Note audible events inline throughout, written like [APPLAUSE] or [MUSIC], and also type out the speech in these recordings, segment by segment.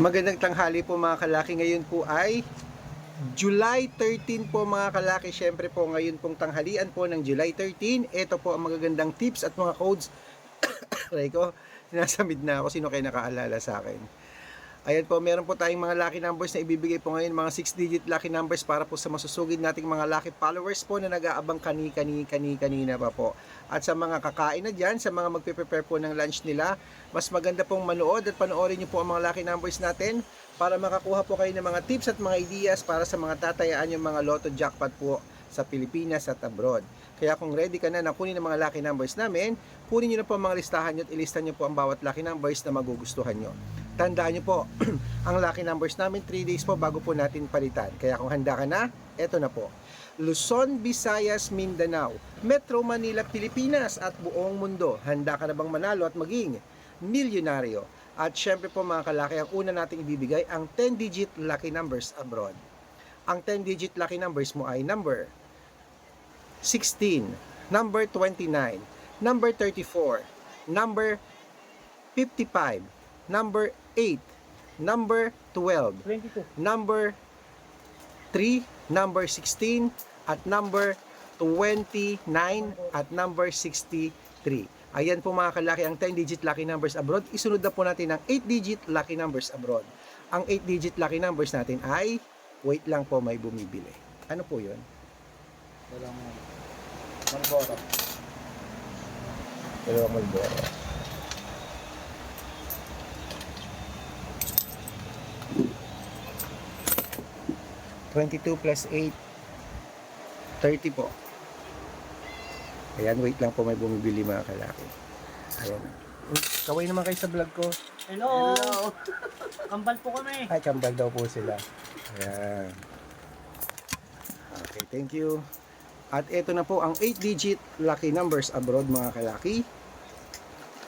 Magandang tanghali po mga kalaki. Ngayon po ay July 13 po mga kalaki. Siyempre po ngayon pong tanghalian po ng July 13. Ito po ang magagandang tips at mga codes. [COUGHS] Aray ko, sinasamid na ako. Sino kayo nakaalala sa akin? Ayan po, meron po tayong mga lucky numbers na ibibigay po ngayon, mga 6-digit lucky numbers para po sa masusugid nating mga lucky followers po na nag-aabang kani-kani, kani-kanina pa po. At sa mga kakain na dyan, sa mga magpe-prepare po ng lunch nila, mas maganda pong manood at panoorin niyo po ang mga lucky numbers natin para makakuha po kayo ng mga tips at mga ideas para sa mga tatayaan yung mga lotto jackpot po sa Pilipinas at abroad. Kaya kung ready ka na na kunin ang mga lucky numbers namin, kunin niyo na po ang mga listahan niyo at ilista niyo po ang bawat lucky numbers na magugustuhan niyo. Tandaan niyo po, [CLEARS THROAT] ang lucky numbers namin 3 days po bago po natin palitan. Kaya kung handa ka na, eto na po. Luzon, Visayas, Mindanao, Metro Manila, Pilipinas at buong mundo. Handa ka na bang manalo at maging milyonaryo? At syempre po mga kalaki, ang una nating ibibigay ang 10-digit lucky numbers abroad. Ang 10-digit lucky numbers mo ay number 16, number 29, number 34, number 55, number 8, number 12, 22. number 3, number 16, at number 29, at number 63. Ayan po mga kalaki ang 10-digit lucky numbers abroad. Isunod na po natin ang 8-digit lucky numbers abroad. Ang 8-digit lucky numbers natin ay, wait lang po may bumibili. Ano po yun? Walang Malboro. Dalawang Malboro. Twenty-two plus eight, thirty po. Ayan, wait lang po may bumibili mga kalaki. Ayan. Kaway naman kayo sa vlog ko. Hello! [LAUGHS] Kambal po kami. Ay, kambal daw po sila. Ayan. Okay, thank you. At ito na po ang 8-digit lucky numbers abroad mga kalaki.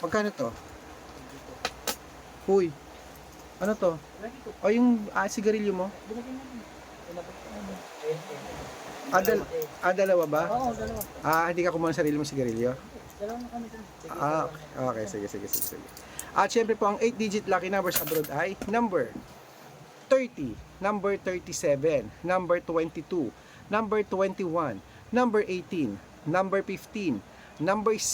Magkano to? Uy, ano to? 22. O yung ah, sigarilyo mo? Ah, dal- ah, dalawa ba? Oo, dalawa. Ah, hindi ka kumuha ng sarili mong sigarilyo? Dalawa na kami dun. Sige, Ah, na. okay, sige, sige, sige, sige. At syempre po ang 8-digit lucky numbers abroad ay number 30, number 37, number 22, number 21, number 18, number 15, number 6,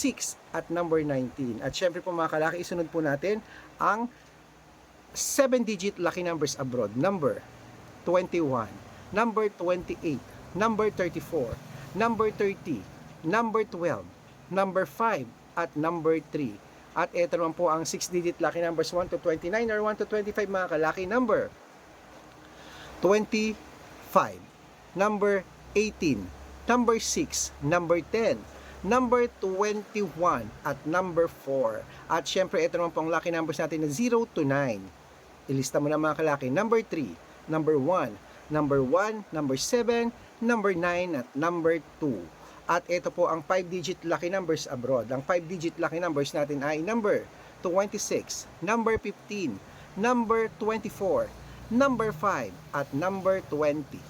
at number 19. At syempre po mga kalaki, isunod po natin ang 7-digit lucky numbers abroad. Number 21, number 28, number 34, number 30, number 12, number 5, at number 3. At ito naman po ang 6-digit lucky numbers 1 to 29 or 1 to 25 mga kalaki number 25, number 18, number 6, number 10, number 21, at number 4. At syempre, ito naman po ang lucky numbers natin na 0 to 9. Ilista mo na mga kalaki. Number 3, number 1, number 1, number 7, number 9, at number 2. At ito po ang 5-digit lucky numbers abroad. Ang 5-digit lucky numbers natin ay number 26, number 15, number 24, number 5, at number 20.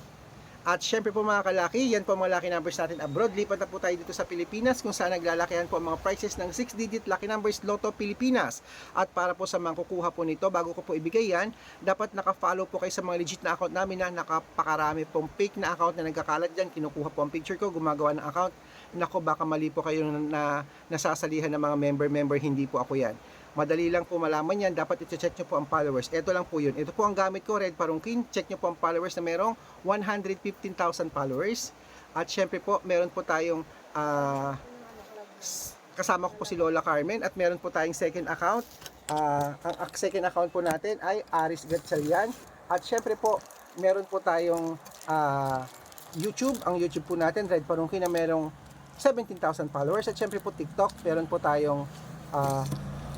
At syempre po mga kalaki, yan po mga lucky numbers natin abroad. Lipat na po tayo dito sa Pilipinas kung saan naglalakihan po ang mga prices ng 6-digit lucky numbers Lotto Pilipinas. At para po sa mga kukuha po nito, bago ko po ibigay yan, dapat naka-follow po kayo sa mga legit na account namin na nakapakarami pong fake na account na nagkakalat dyan. Kinukuha po ang picture ko, gumagawa ng account. Nako, baka mali po kayo na, na nasasalihan ng mga member-member, hindi po ako yan. Madali lang po malaman yan. Dapat i-check nyo po ang followers. Ito lang po yun. Ito po ang gamit ko, Red Parungkin. Check nyo po ang followers na merong 115,000 followers. At syempre po, meron po tayong s- kasama ko po si Lola Carmen at meron po tayong second account. Ah, ang second account po natin ay Aris Gatchalian. At syempre po, meron po tayong ah, YouTube. Ang YouTube po natin, Red Parungkin, na merong 17,000 followers. At syempre po TikTok, meron po tayong ah,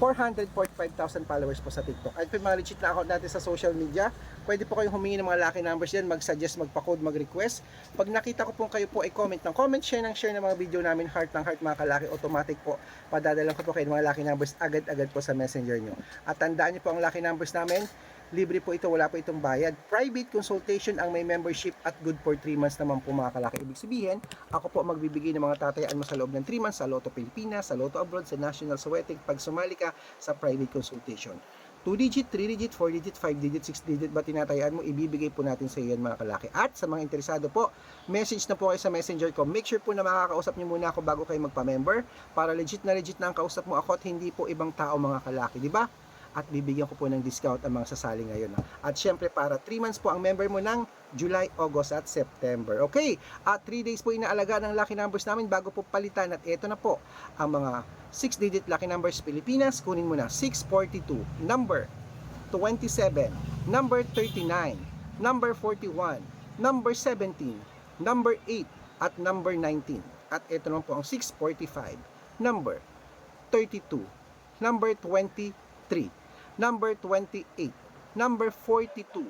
445,000 followers po sa TikTok. At legit na account natin sa social media, pwede po kayong humingi ng mga lucky numbers yan, mag-suggest, magpa-code, mag-request. Pag nakita ko po kayo po ay comment ng comment, share ng share ng mga video namin, heart ng heart mga kalaki, automatic po, padadalan ko po kayo ng mga lucky numbers agad-agad po sa messenger nyo. At tandaan nyo po ang lucky numbers namin, Libre po ito, wala po itong bayad. Private consultation ang may membership at good for 3 months naman po mga kalaki. Ibig sabihin, ako po magbibigay ng mga tatayaan mo sa loob ng 3 months sa Lotto Pilipinas, sa Lotto Abroad, sa National Sweating pag sumali ka sa private consultation. 2 digit, 3 digit, 4 digit, 5 digit, 6 digit ba tinatayaan mo, ibibigay po natin sa iyo yan mga kalaki. At sa mga interesado po, message na po kayo sa messenger ko. Make sure po na makakausap niyo muna ako bago kayo magpa-member para legit na legit na ang kausap mo ako at hindi po ibang tao mga kalaki, di ba? At bibigyan ko po ng discount ang mga sasali ngayon. At syempre para 3 months po ang member mo ng July, August at September. Okay, at 3 days po inaalaga ng lucky numbers namin bago po palitan. At ito na po ang mga 6-digit lucky numbers Pilipinas. Kunin mo na 642, number 27, number 39, number 41, number 17, number 8, at number 19. At ito naman po ang 645, number 32, number 23, number 28, number 42,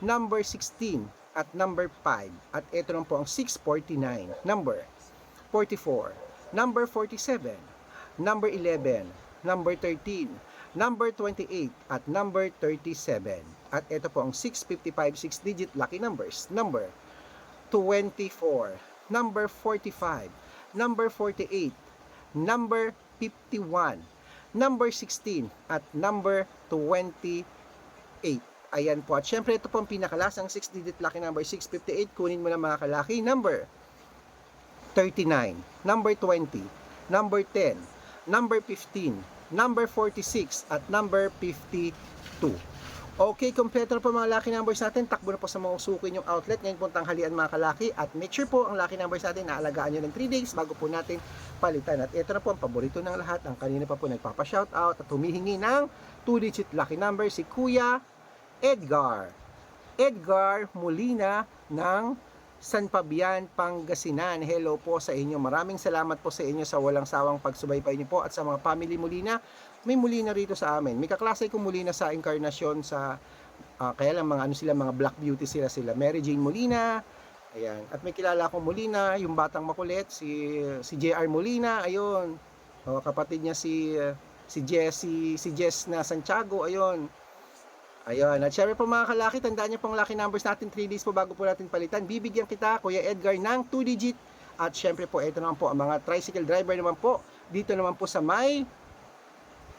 number 16, at number 5. At ito naman po ang 649, number 44, number 47, number 11, number 13, number 28, at number 37. At ito po ang 655 6-digit lucky numbers, number 24, number 45, number 48, number 51, number 16, at number 28. Ayan po. At syempre, ito po ang pinakalasang 6-digit lucky number, 658. Kunin mo na mga kalaki. Number 39, number 20, number 10, number 15, number 46, at number 52. Okay, kompleto na po mga lucky numbers natin. Takbo na po sa mga usukin yung outlet. Ngayon po tanghalian mga kalaki. At make sure po ang lucky numbers natin naalagaan nyo ng 3 days bago po natin palitan. At ito na po ang paborito ng lahat. Ang kanina pa po nagpapa-shoutout at humihingi ng 2-digit lucky number si Kuya Edgar. Edgar Molina ng San Fabian, Pangasinan. Hello po sa inyo. Maraming salamat po sa inyo sa walang sawang pagsubaybay niyo po at sa mga family Molina. May Molina rito sa amin. May kaklase ko Molina sa Encarnacion sa ah, kaya lang mga ano sila mga black beauty sila sila. Mary Jane Molina. Ayan. At may kilala akong Molina, yung batang makulit si si JR Molina, ayun. O, kapatid niya si si Jesse, si Jess na Santiago, ayun. Ayun, at syempre po mga kalaki, tandaan niyo pong lucky numbers natin 3 days po bago po natin palitan. Bibigyan kita, Kuya Edgar, ng 2 digit. At syempre po, ito naman po, ang mga tricycle driver naman po, dito naman po sa may,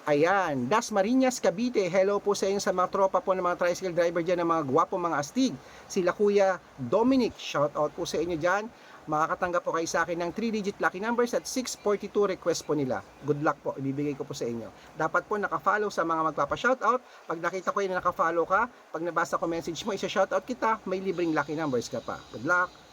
ayan, Das Marinas, Cavite. Hello po sa inyo sa mga tropa po ng mga tricycle driver dyan, ng mga gwapo mga astig. Sila Kuya Dominic, shout out po sa inyo dyan. Makakatanggap po kayo sa akin ng 3-digit lucky numbers at 642 request po nila. Good luck po, ibibigay ko po sa inyo. Dapat po nakafollow sa mga magpapa-shoutout. Pag nakita ko yun na nakafollow ka, pag nabasa ko message mo, isa-shoutout kita, may libreng lucky numbers ka pa. Good luck!